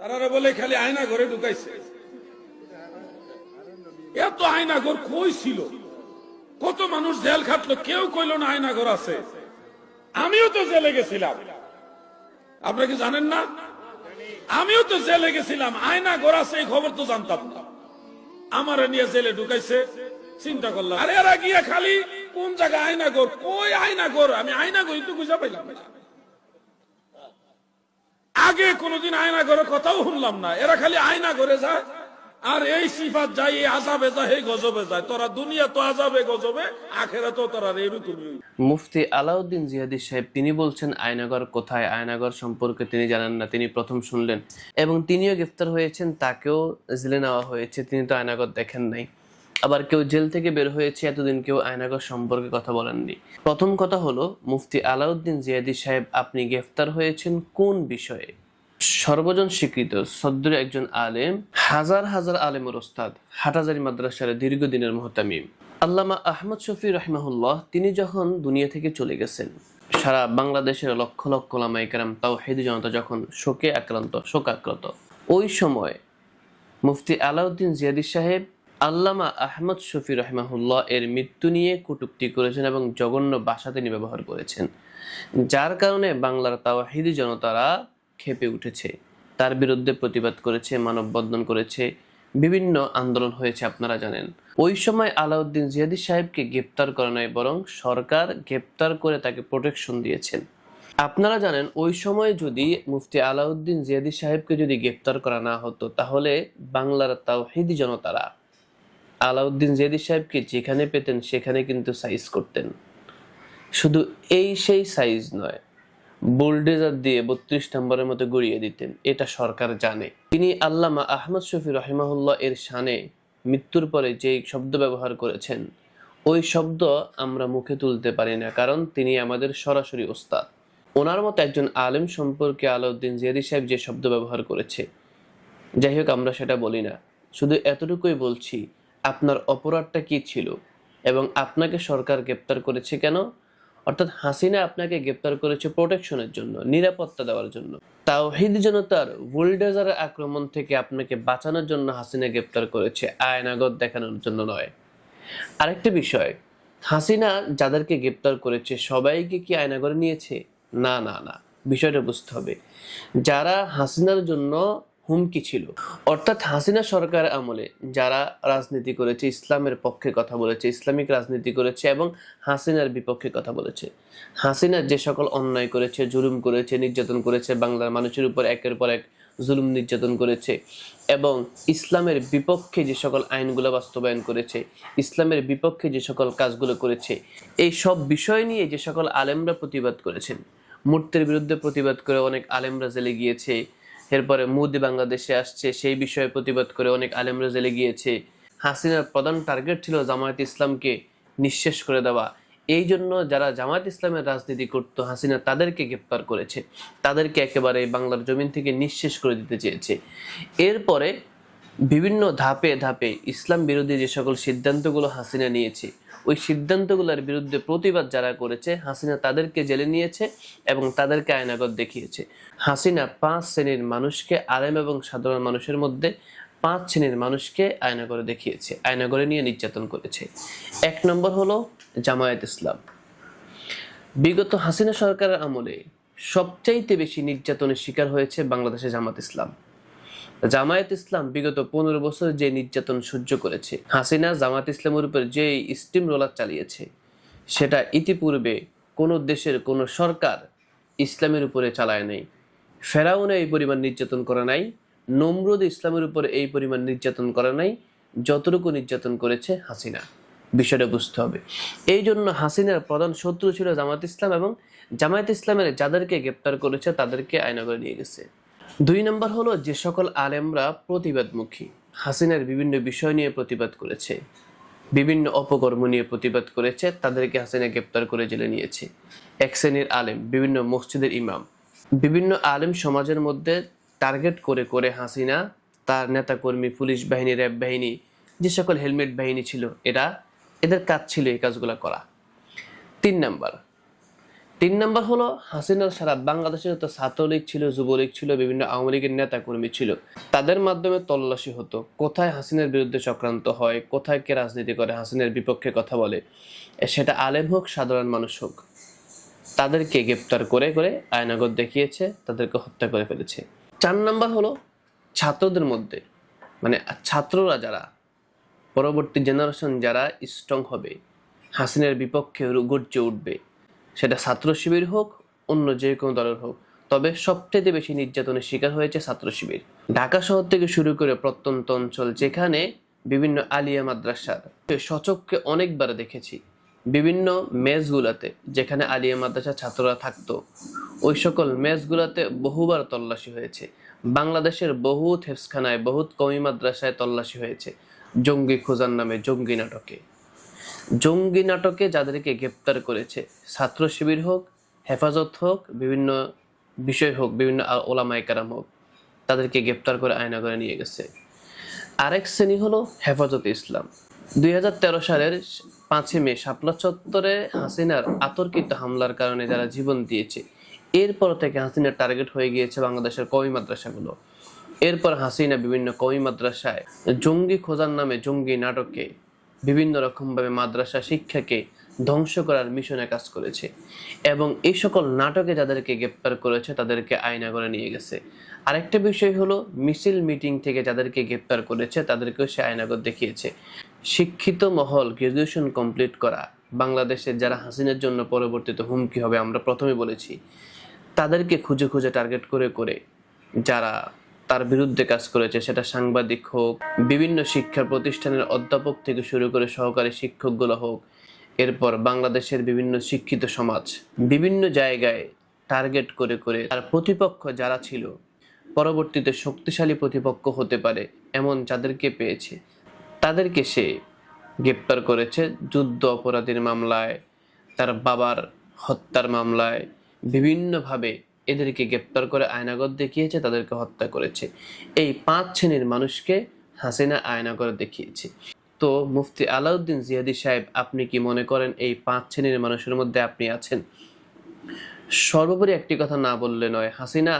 তারা বলে খালি আয়না ঘরে ঢুকাইছে। এত আয়না ঘর কই ছিল? কত মানুষ জেল খাটলো, কেউ কইল না আয়না ঘর আছে। আমিও তো জেলে গেছিলাম। আপনারা কি জানেন না? আমিও তো জেলে গেছিলাম, আয়না ঘর আছে এই খবর তো জানতাম না। আমার নিয়ে জেলে ঢুকাইছে, চিন্তা করলাম, আরে এরা গিয়ে খালি কোন জায়গায় আয়না ঘর, কই আয়না ঘর? আমি আয়না ঘর তো বুঝা পাইলাম না। আগে কোনোদিন আয়না ঘরে কথাও শুনলাম না। এরা খালি আয়না ঘরে যায়, আর এই সিফাত যায়, এই আজাবে যায়, এই গজবে যায়। তোরা দুনিয়া তো আজাবে গজবে আখেরা তো তোরা এরকমই। মুফতি আলাউদ্দিন জিহাদি সাহেব, তিনি বলছেন আয়নাগর কোথায়? আয়নাগর সম্পর্কে তিনি জানেন না, তিনি প্রথম শুনলেন। এবং তিনিও গ্রেফতার হয়েছেন, তাকেও জেলে নেওয়া হয়েছে, তিনি তো আয়নাগর দেখেন নাই। আবার কেউ জেল থেকে বের হয়েছে, এতদিন কেউ আয়নাগর সম্পর্কে কথা বলেননি। প্রথম কথা হলো, মুফতি আলাউদ্দিন জিয়াদি সাহেব, আপনি গ্রেফতার হয়েছেন কোন বিষয়ে? সর্বজন স্বীকৃত, সদ্দুর একজন আলেম, হাজার হাজার আলেমের ওস্তাদ হাটাজারি মাদ্রাসার দীর্ঘদিনের মোহতামিম। আল্লামা আহমদ শফি রহমাহুল্লাহ, তিনি যখন দুনিয়া থেকে চলে গেছেন, সারা বাংলাদেশের লক্ষ লক্ষ লামাইকারাম তাও হেদু জনতা যখন শোকে আক্রান্ত, শোকাক্রান্ত। ওই সময় মুফতি আলাউদ্দিন জিয়াদি সাহেব আল্লামা আহমদ শফি রহমাহুল্লাহ এর মৃত্যু নিয়ে কটূক্তি করেছেন এবং জঘন্য ভাষা তিনি ব্যবহার করেছেন, যার কারণে বাংলার তাওহিদি জনতারা খেপে উঠেছে। তার বিরুদ্ধে প্রতিবাদ করেছে, মানববন্ধন করেছে, বিভিন্ন আন্দোলন হয়েছে, আপনারা জানেন। ওই সময় আলাউদ্দিন জিয়াদি সাহেবকে গ্রেপ্তার করা নয়, বরং সরকার গ্রেপ্তার করে তাকে প্রোটেকশন দিয়েছেন। আপনারা জানেন, ওই সময় যদি মুফতি আলাউদ্দিন জিয়াদি সাহেবকে যদি গ্রেপ্তার করা না হতো, তাহলে বাংলার তাওহিদি জনতারা আলাউদ্দিন জেদি সাহেবকে যেখানে পেতেন, সেখানে কিন্তু সাইজ করতেন। শুধু এই সেই সাইজ নয় বোল্ডেজার দিয়ে বত্রিশ নম্বরের মতো গড়িয়ে দিতেন, এটা সরকার জানে। তিনি আল্লামা আহমদ শফি রহিমাহুল্লাহ এর শানে মৃত্যুর পরে যে শব্দ ব্যবহার করেছেন, ওই শব্দ আমরা মুখে তুলতে পারি না, কারণ তিনি আমাদের সরাসরি ওস্তাদ। ওনার মতো একজন আলেম সম্পর্কে আলাউদ্দিন জিয়াদি সাহেব যে শব্দ ব্যবহার করেছে, যাই হোক আমরা সেটা বলি না, শুধু এতটুকুই বলছি আপনার অপরাধটা কি ছিল? এবং আপনাকে সরকার গ্রেপ্তার করেছে কেন? অর্থাৎ হাসিনা আপনাকে গ্রেপ্তার করেছে প্রোটেকশনের জন্য, নিরাপত্তা দেওয়ার জন্য। তাওহিদ জনতার বুলডোজারের আক্রমণ থেকে আপনাকে বাঁচানোর জন্য হাসিনা গ্রেপ্তার করেছে, আয়নাগত দেখানোর জন্য নয়। আরেকটা বিষয়, হাসিনা যাদেরকে গ্রেপ্তার করেছে, সবাইকে কি আয়নাগরে নিয়েছে? না না না। বিষয়টা বুঝতে হবে। যারা হাসিনার জন্য হুমকি ছিল। অর্থাৎ হাসিনা সরকার আমলে যারা রাজনীতি করেছে, ইসলামের পক্ষে কথা বলেছে, ইসলামিক রাজনীতি করেছে এবং হাসিনার বিপক্ষে কথা বলেছে। হাসিনা যে সকল অন্যায় করেছে, জুলুম করেছে, নির্যাতন করেছে, বাংলার মানুষের উপর একের পর এক জুলুম, নির্যাতন করেছে এবং ইসলামের বিপক্ষে যে সকল আইনগুলো বাস্তবায়ন করেছে, ইসলামের বিপক্ষে যে সকল কাজগুলো করেছে, এই সব বিষয় নিয়ে যে সকল আলেমরা প্রতিবাদ করেছেন। মূর্তির বিরুদ্ধে প্রতিবাদ করে অনেক আলেমরা জেলে গিয়েছে এরপরে মোদি বাংলাদেশে আসছে, সেই বিষয়ে প্রতিবাদ করে অনেক আলেমরা জেলে গিয়েছে। হাসিনার প্রধান টার্গেট ছিল জামায়াত ইসলামকে নিঃশেষ করে দেওয়া। এই জন্য যারা জামায়াত ইসলামের রাজনীতি করতো, হাসিনা তাদেরকে গ্রেপ্তার করেছে। তাদেরকে একেবারে বাংলার জমিন থেকে নিঃশেষ করে দিতে চেয়েছে। এরপরে বিভিন্ন ধাপে ধাপে ইসলাম বিরোধী যে সকল সিদ্ধান্তগুলো হাসিনা নিয়েছে ওই সিদ্ধান্তগুলোর বিরুদ্ধে প্রতিবাদ যারা করেছে, হাসিনা তাদেরকে জেলে নিয়েছে এবং তাদেরকে আয়নাগত দেখিয়েছে। হাসিনা পাঁচ শ্রেণির মানুষকে, আলেম এবং সাধারণ মানুষের মধ্যে পাঁচ শ্রেণির মানুষকে আয়নাগরে দেখিয়েছে আয়নাগরে নিয়ে নির্যাতন করেছে। এক নম্বর হলো জামায়াত ইসলাম। বিগত হাসিনা সরকারের আমলে সবচাইতে বেশি নির্যাতনের শিকার হয়েছে বাংলাদেশে জামাত ইসলাম। জামায়াত ইসলাম বিগত পনেরো বছর যে নির্যাতন সহ্য করেছে, হাসিনা জামাত ইসলামের উপর যে স্টিম রোলার চালিয়েছে, সেটা ইতিপূর্বে কোনো দেশের, কোনো সরকার ইসলামের উপরে চালায় নাই। ফেরাউনে এই পরিমাণ নির্যাতন করে নাই, নমরুদ ইসলামের উপরে এই পরিমাণ নির্যাতন করে নাই, যতটুকু নির্যাতন করেছে হাসিনা। বিষয়টা বুঝতে হবে। এই জন্য হাসিনার প্রধান শত্রু ছিল জামায়াত ইসলাম এবং জামায়াত ইসলামের যাদেরকে গ্রেপ্তার করেছে, তাদেরকে আয়নাগরে নিয়ে গেছে। দুই নম্বর হলো যে সকল আলেমরা প্রতিবাদমুখী। হাসিনার বিভিন্ন বিষয় নিয়ে প্রতিবাদ করেছে। বিভিন্ন অপকর্ম নিয়ে প্রতিবাদ করেছে, তাদেরকে হাসিনা গ্রেপ্তার করে জেলে নিয়েছে। এক শ্রেণির আলেম, বিভিন্ন মসজিদের ইমাম। বিভিন্ন আলেম সমাজের মধ্যে টার্গেট করে করে হাসিনা, তার নেতাকর্মী, পুলিশ বাহিনী, র্যাব বাহিনী, যে সকল হেলমেট বাহিনী ছিল, এরা এদের কাজ ছিল এই কাজগুলো করা। তিন নাম্বার তিন নম্বর হলো, হাসিনার সারা বাংলাদেশে যত ছাত্রলীগ ছিল, যুবলীগ ছিল, বিভিন্ন আওয়ামী লীগের নেতা কর্মী ছিল। তাদের মাধ্যমে তল্লাশি হতো। কোথায় হাসিনার বিরুদ্ধে চক্রান্ত হয়, কোথায় কে রাজনীতি করে, হাসিনার বিপক্ষে কথা বলে। সেটা আলেম হোক, সাধারণ মানুষ হোক। তাদেরকে গ্রেপ্তার করে করে আয়নাগর দেখিয়েছে, তাদেরকে হত্যা করে ফেলেছে। চার নাম্বার হলো, ছাত্রদের মধ্যে মানে ছাত্ররা যারা, পরবর্তী জেনারেশন যারা স্ট্রং হবে, হাসিনের বিপক্ষে গর্জে উঠবে। সেটা ছাত্র শিবির হোক, অন্য যে কোনো দলের হোক। তবে সবচেয়ে বেশি নির্যাতনের শিকার হয়েছে ছাত্র শিবির। ঢাকা শহর থেকে শুরু করে প্রত্যন্ত অঞ্চল যেখানে বিভিন্ন আলিয়া মাদ্রাসার সচককে অনেকবার দেখেছি, বিভিন্ন মেজগুলাতে যেখানে আলিয়া মাদ্রাসা ছাত্ররা থাকতো, ওই সকল মেজগুলাতে বহুবার তল্লাশি হয়েছে। বাংলাদেশের বহুত হেফসখানায় বহুত কমি মাদ্রাসায় তল্লাশি হয়েছে, জঙ্গি খোঁজার নামে জঙ্গি নাটকে। জঙ্গি নাটকে যাদেরকে গ্রেপ্তার করেছে, ছাত্র শিবির হোক, হেফাজত হোক, বিভিন্ন বিষয় হোক, বিভিন্ন ওলামায়ে কারাম হোক, তাদেরকে গ্রেপ্তার করে আয়নাগরে নিয়ে গেছে। আরেক শ্রেণি হলো হেফাজত ইসলাম। দুই হাজার তেরো সালের পাঁচই মে শাপলা চত্বরে হাসিনার আতর্কিত হামলার কারণে যারা জীবন দিয়েছে, এরপর থেকে হাসিনার টার্গেট হয়ে গিয়েছে বাংলাদেশের কওমি মাদ্রাসাগুলো। এরপর হাসিনা বিভিন্ন কওমি মাদ্রাসায় জঙ্গি খোঁজার নামে জঙ্গি নাটকে বিভিন্ন রকমভাবে মাদ্রাসা শিক্ষাকে ধ্বংস করার মিশনে কাজ করেছে এবং এই সকল নাটকে যাদেরকে গ্রেপ্তার করেছে, তাদেরকে আয়নাগরে নিয়ে গেছে। আরেকটা বিষয় হলো, মিছিল মিটিং থেকে যাদেরকে গ্রেপ্তার করেছে, তাদেরকেও সে আয়নাগর দেখিয়েছে। শিক্ষিত মহল গ্রাজুয়েশন কমপ্লিট করা, বাংলাদেশের যারা হাসিনের জন্য পরবর্তীতে হুমকি হবে, আমরা প্রথমে বলেছি, তাদেরকে খুঁজে খুঁজে টার্গেট করে করে যারা তার বিরুদ্ধে কাজ করেছে। সেটা সাংবাদিক হোক, বিভিন্ন শিক্ষা প্রতিষ্ঠানের অধ্যাপক থেকে শুরু করে সহকারী শিক্ষকগুলো হোক, এরপর বাংলাদেশের বিভিন্ন শিক্ষিত সমাজ বিভিন্ন জায়গায় টার্গেট করে করে তার প্রতিপক্ষ যারা ছিল, পরবর্তীতে শক্তিশালী প্রতিপক্ষ হতে পারে এমন যাদেরকে পেয়েছে, তাদেরকে সে গ্রেপ্তার করেছে যুদ্ধ অপরাধীর মামলায়, তার বাবার হত্যার মামলায়, বিভিন্নভাবে এদেরকে গ্রেপ্তার করে আয়নাগর দেখিয়েছে, তাদেরকে হত্যা করেছে। এই পাঁচ শ্রেণির মানুষকে হাসিনা আয়নাগর দেখিয়েছে। তো মুফতি আলাউদ্দিন জিয়াদি সাহেব, আপনি কি মনে করেন এই পাঁচ শ্রেণির মানুষের মধ্যে আপনি আছেন? সর্বোপরি একটি কথা না বললে নয়, হাসিনা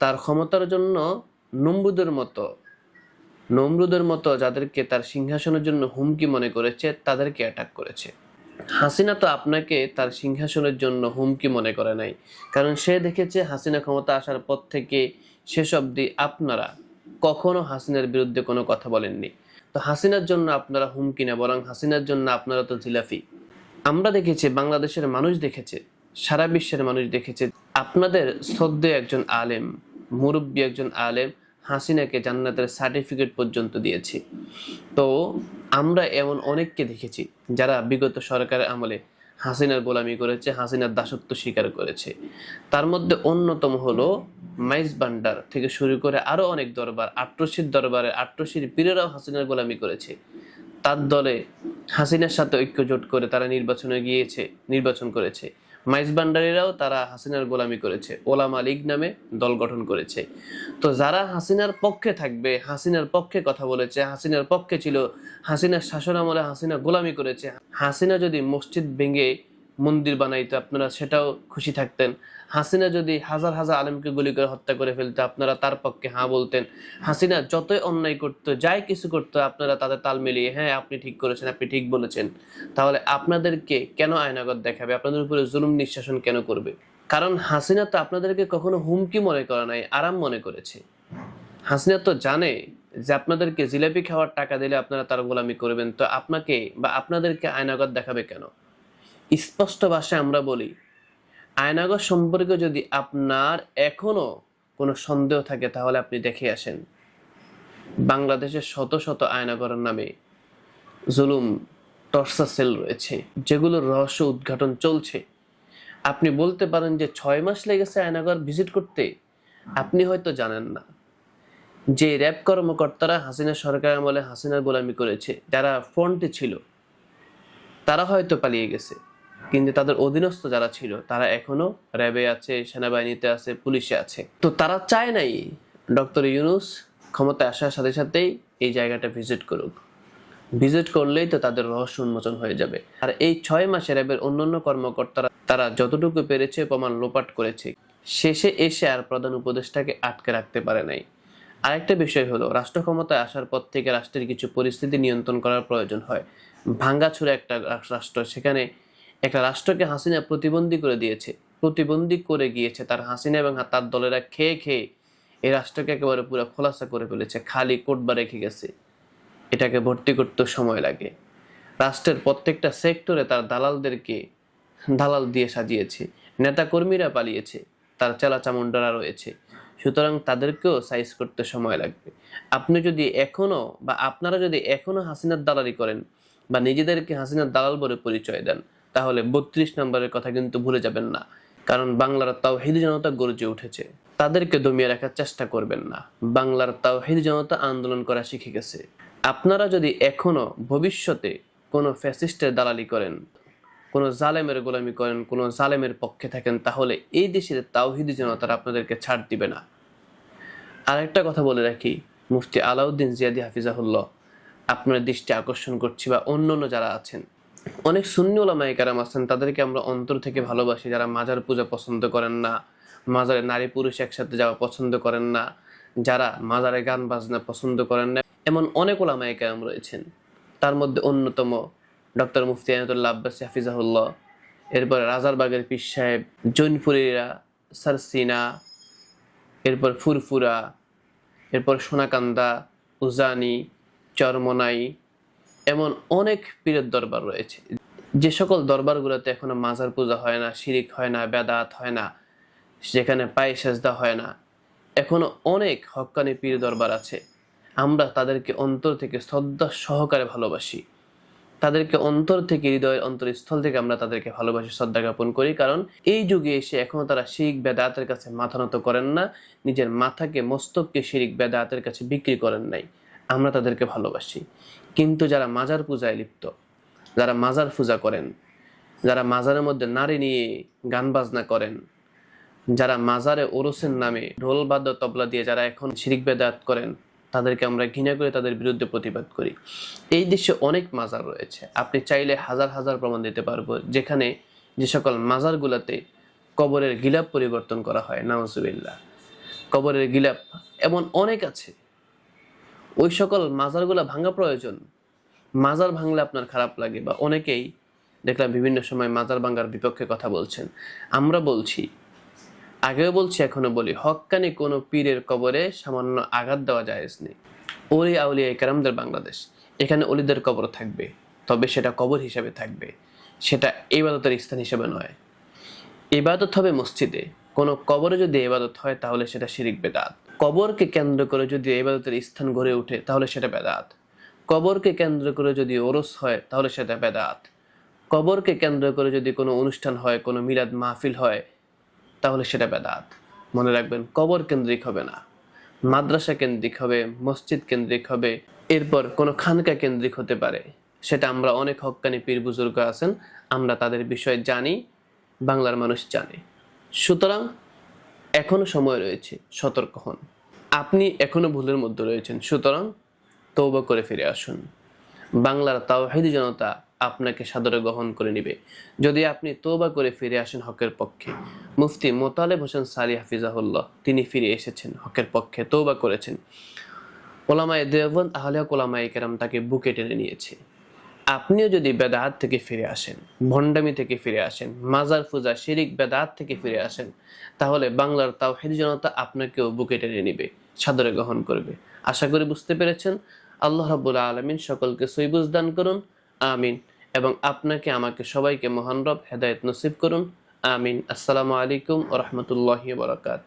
তার ক্ষমতার জন্য নমরুদের মতো নমরুদের মতো যাদেরকে তার সিংহাসনের জন্য হুমকি মনে করেছে, তাদেরকে অ্যাটাক করেছে। হাসিনা তো আপনাকে তার সিংহাসনের জন্য হুমকি মনে করে নাই। কারণ সে দেখেছে হাসিনা ক্ষমতা আসার পর থেকে শেষ অবধি আপনারা কখনো হাসিনার বিরুদ্ধে কোনো কথা বলেননি। তো হাসিনার জন্য আপনারা হুমকি না, বরং হাসিনার জন্য আপনারা তো জিলাফি। আমরা দেখেছি, বাংলাদেশের মানুষ দেখেছে, সারা বিশ্বের মানুষ দেখেছে, আপনাদের শ্রদ্ধেয় একজন আলেম, মুরব্বী একজন আলেম হাসিনাকে জান্নাতের সার্টিফিকেট পর্যন্ত দিয়েছে। তো আমরা এমন অনেককে দেখেছি যারা বিগত সরকারের আমলে হাসিনার গোলামি করেছে, হাসিনার দাসত্ব স্বীকার করেছে। তার মধ্যে অন্যতম হলো মাইজ বান্ডার থেকে শুরু করে আরও অনেক দরবার, আট্রসির দরবারে আট্রসির পীরেরাও হাসিনার গোলামি করেছে। তার দলে হাসিনার সাথে ঐক্যজোট করে তারা নির্বাচনে গিয়েছে, নির্বাচন করেছে। মাইজ বান্ডারিরাও তারা হাসিনার গোলামি করেছে। ওলামা লীগ নামে দল গঠন করেছে। তো যারা হাসিনার পক্ষে থাকবে, হাসিনার পক্ষে কথা বলেছে, হাসিনার পক্ষে ছিল, হাসিনার শাসন আমলে হাসিনা গোলামি করেছে, হাসিনা যদি মসজিদ ভেঙে মন্দির বানাইতে আপনারা সেটাও খুশি থাকতেন। হাসিনা যদি হাজার হাজার আলেমকে গুলি করে হত্যা করে ফেলতো, আপনারা তার পক্ষে হ্যাঁ বলতেন। হাসিনা যতই অন্যায় করতো, যাই কিছু করতো, আপনারা তাদের তাল মিলিয়ে হ্যাঁ আপনি ঠিক করেছেন, আপনি ঠিক বলেছেন। তাহলে আপনাদেরকে কেন আয়নাগত দেখাবে? আপনাদের উপরে জুলুম নিঃশাসন কেন করবে? কারণ হাসিনা তো আপনাদেরকে কখনো হুমকি মনে করে নাই, আরাম মনে করেছে। হাসিনা তো জানে যে আপনাদেরকে জিলাপি খাওয়ার টাকা দিলে আপনারা তার গোলামি করবেন। তো আপনাকে বা আপনাদেরকে আয়নাগত দেখাবে কেন? স্পষ্ট ভাষায় আমরা বলি। আয়নাগর সম্পর্কে যদি আপনার এখনও কোনো সন্দেহ থাকে, তাহলে আপনি দেখে আসেন। বাংলাদেশের শত শত আয়নাগরের নামে জুলুম টর্চা সেল রয়েছে, যেগুলোর রহস্য উদ্ঘাটন চলছে। আপনি বলতে পারেন যে ছয় মাস লেগেছে আয়নাগর ভিজিট করতে। আপনি হয়তো জানেন না। যে র্যাব কর্মকর্তারা হাসিনা সরকার আমলে হাসিনার গোলামি করেছে, যারা ফ্রন্টে ছিল, তারা হয়তো পালিয়ে গেছে। কিন্তু তাদের অধীনস্থ যারা ছিল, তারা এখনও র্যাবে আছে, সেনাবাহিনীতে আছে, পুলিশে আছে। তো তারা চায় নাই ডক্টর ইউনুস ক্ষমতায় আসার সাথে সাথেই এই জায়গাটা ভিজিট করুক। ভিজিট করলেই তো তাদের রহস্য উন্মোচন হয়ে যাবে। আর এই ছয় মাসে র্যাবের অন্যান্য কর্মকর্তারা, তারা যতটুকু পেরেছে, প্রমাণ লোপাট করেছে। শেষে এসে আর প্রধান উপদেষ্টাকে আটকে রাখতে পারে নাই। আরেকটা বিষয় হলো, রাষ্ট্র ক্ষমতায় আসার পর থেকে রাষ্ট্রের কিছু পরিস্থিতি নিয়ন্ত্রণ করার প্রয়োজন হয়। ভাঙ্গাছুরা একটা রাষ্ট্র, সেখানে একটা রাষ্ট্রকে হাসিনা প্রতিবন্ধী করে দিয়েছে, প্রতিবন্ধী করে গিয়েছে, তার হাসিনা এবং তার দলেরা খেয়ে খেয়ে এই রাষ্ট্রকে একেবারে পুরো খোলাসা করে ফেলেছে, খালি কোটবা রেখে গেছে। এটাকে ভর্তি করতে সময় লাগে। রাষ্ট্রের প্রত্যেকটা সেক্টরে তার দালালদেরকে দালাল দিয়ে সাজিয়েছে, নেতাকর্মীরা পালিয়েছে, তার চেলা চামুন্ডারা রয়েছে। সুতরাং তাদেরকেও সাইজ করতে সময় লাগবে। আপনি যদি এখনও বা আপনারা যদি এখনও হাসিনার দালালি করেন বা নিজেদেরকে হাসিনার দালাল বলে পরিচয় দেন তাহলে বত্রিশ নম্বরের কথা কিন্তু ভুলে যাবেন না। কারণ বাংলার তাও জনতা গর্জে উঠেছে। তাদেরকে দমিয়ে রাখার চেষ্টা করবেন না। বাংলার তাও জনতা আন্দোলন করা শিখে গেছে। আপনারা যদি এখনও ভবিষ্যতে কোনো ফ্যাসিস্টের দালালি করেন, কোনো জালেমের গোলামি করেন, কোনো জালেমের পক্ষে থাকেন, তাহলে এই দেশের তাওহিদি জনতারা আপনাদেরকে ছাড় দিবে না। আরেকটা কথা বলে রাখি, মুফতি আলাউদ্দিন জিয়াদি হাফিজাহুল্লাহ, আপনার দৃষ্টি আকর্ষণ করছি বা অন্য যারা আছেন অনেক সুন্নি ওলামায়ে কারাম আছেন, তাদেরকে আমরা অন্তর থেকে ভালোবাসি। যারা মাজার পূজা পছন্দ করেন না, মাজারে নারী পুরুষ একসাথে যাওয়া পছন্দ করেন না, যারা মাজারে গান বাজনা পছন্দ করেন না, এমন অনেক ওলামায়ে কারাম রয়েছেন। তার মধ্যে অন্যতম ডক্টর মুফতি আয়তুল্লাহ আব্বাস হাফিজাহুল্লাহ, এরপর রাজারবাগের পীর সাহেব জৈনপুরীরা সারসিনা এরপর ফুরফুরা, এরপর সোনাকান্দা, উজানি, চরমনাই এমন অনেক পীরের দরবার রয়েছে। যে সকল দরবারগুলোতে এখনও মাজার পূজা হয় না, শিরিক হয় না, বেদাত হয় না, যেখানে পায়ে সেজদা হয় না, এখনও অনেক হক্কানি পীর দরবার আছে। আমরা তাদেরকে অন্তর থেকে শ্রদ্ধা সহকারে ভালোবাসি। তাদেরকে অন্তর থেকে, হৃদয়ের অন্তরস্থল থেকে আমরা তাদেরকে ভালোবাসি, শ্রদ্ধা জ্ঞাপন করি। কারণ এই যুগে এসে এখনও তারা শিরিক বেদাতের কাছে মাথা নত করেন না, নিজের মাথাকে, মস্তককে শিরিক বেদাতের কাছে বিক্রি করেন নাই। আমরা তাদেরকে ভালোবাসি। কিন্তু যারা মাজার পূজায় লিপ্ত, যারা মাজার পূজা করেন, যারা মাজারের মধ্যে নারী নিয়ে গান বাজনা করেন, যারা মাজারে ওরসের নামে ঢোল বাদ্য তবলা দিয়ে যারা এখন শিরিক বেদাত করেন, তাদেরকে আমরা ঘৃণা করে তাদের বিরুদ্ধে প্রতিবাদ করি। এই দেশে অনেক মাজার রয়েছে। আপনি চাইলে হাজার হাজার প্রমাণ দিতে পারব, যেখানে যে সকল মাজারগুলোতে কবরের গিলাপ পরিবর্তন করা হয়, নাউজুবিল্লাহ। কবরের গিলাপ এমন অনেক আছে ওই সকল মাজারগুলা ভাঙা প্রয়োজন। মাজার ভাঙলে আপনার খারাপ লাগে বা অনেকেই দেখলাম বিভিন্ন সময় মাজার ভাঙার বিপক্ষে কথা বলছেন। আমরা বলছি, আগেও বলছি, এখনও বলি হক্কানি কোনো পীরের কবরে সামান্য আঘাত দেওয়া যায় নেই। ওলি আউলিয়া কেরামদের বাংলাদেশ, এখানে অলিদের কবর থাকবে, তবে সেটা কবর হিসাবে থাকবে। সেটা এবাদতের স্থান হিসেবে নয়। এবাদত হবে মসজিদে, কোনো কবরে যদি এবাদত হয় তাহলে সেটা শিরিক বেদাত। কবরকে কেন্দ্র করে যদি ইবাদতের স্থান গড়ে ওঠে, তাহলে সেটা বেদাত। কবরকে কেন্দ্র করে যদি ওরস হয়, তাহলে সেটা বেদাত। কবরকে কেন্দ্র করে যদি কোনো অনুষ্ঠান হয়, কোনো মিলাদ মাহফিল হয়, তাহলে সেটা বেদাত। মনে রাখবেন, কবর কেন্দ্রিক হবে না। মাদ্রাসা কেন্দ্রিক হবে, মসজিদ কেন্দ্রিক হবে, এরপর কোনো খানকা কেন্দ্রিক হতে পারে। সেটা আমরা অনেক হক্কানি পীর বুজুর্গ আছেন, আমরা তাদের বিষয়ে জানি, বাংলার মানুষ জানে। সুতরাং এখনও সময় রয়েছে, সতর্ক হন। আপনি এখনও ভুলের মধ্যে রয়েছেন, সুতরাং তৌবা করে ফিরে আসুন। বাংলার তাওহিদি জনতা আপনাকে সাদরে গ্রহণ করে নিবে। যদি আপনি তৌবা করে ফিরে আসেন হকের পক্ষে, মুফতি মোতালেব হোসেন সালি হাফিজাহুল্লাহ, তিনি ফিরে এসেছেন হকের পক্ষে তৌবা করেছেন। ওলামায় দেওবন্দ, আহলিয়া কোলামায় কেরাম তাকে বুকে টেনে নিয়েছে। আপনিও যদি বেদাহাত থেকে ফিরে আসেন, ভণ্ডামি থেকে ফিরে আসেন, মাজার ফুজা শিরিক বেদাহাত থেকে ফিরে আসেন, তাহলে বাংলার তাওহিদ জনতা আপনাকেও বুকে টেনে নিবে, সাদরে গ্রহণ করবে। আশা করি বুঝতে পেরেছেন। আল্লাহ রাবুল আলমিন সকলকে সৈবুজ দান করুন। আমিন। এবং আপনাকে, আমাকে সবাইকে মহান রব হেদায়ত নসিব করুন। আমিন। আসসালামু আলাইকুম ও রহমতুল্লাহ বরকাত